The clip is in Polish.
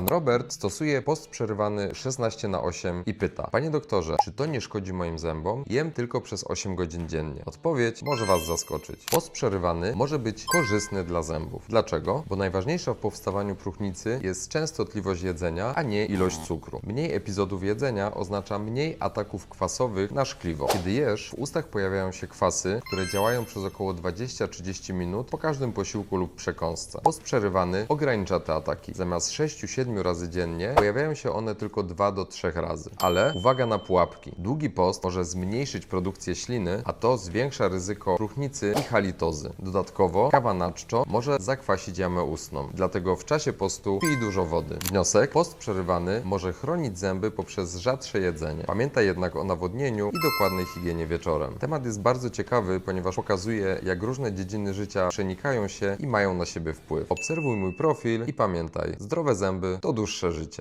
Pan Robert stosuje post przerywany 16 na 8 i pyta: Panie doktorze, czy to nie szkodzi moim zębom? Jem tylko przez 8 godzin dziennie. Odpowiedź może Was zaskoczyć. Post przerywany może być korzystny dla zębów. Dlaczego? Bo najważniejsza w powstawaniu próchnicy jest częstotliwość jedzenia, a nie ilość cukru. Mniej epizodów jedzenia oznacza mniej ataków kwasowych na szkliwo. Kiedy jesz, w ustach pojawiają się kwasy, które działają przez około 20-30 minut po każdym posiłku lub przekąsce. Post przerywany ogranicza te ataki. Zamiast 6-7 razy dziennie pojawiają się one tylko 2 do 3 razy. Ale uwaga na pułapki. Długi post może zmniejszyć produkcję śliny, a to zwiększa ryzyko próchnicy i halitozy. Dodatkowo kawa na może zakwasić jamę ustną. Dlatego w czasie postu pij dużo wody. Wniosek: post przerywany może chronić zęby poprzez rzadsze jedzenie. Pamiętaj jednak o nawodnieniu i dokładnej higienie wieczorem. Temat jest bardzo ciekawy, ponieważ pokazuje, jak różne dziedziny życia przenikają się i mają na siebie wpływ. Obserwuj mój profil i pamiętaj, zdrowe zęby to dłuższe życie.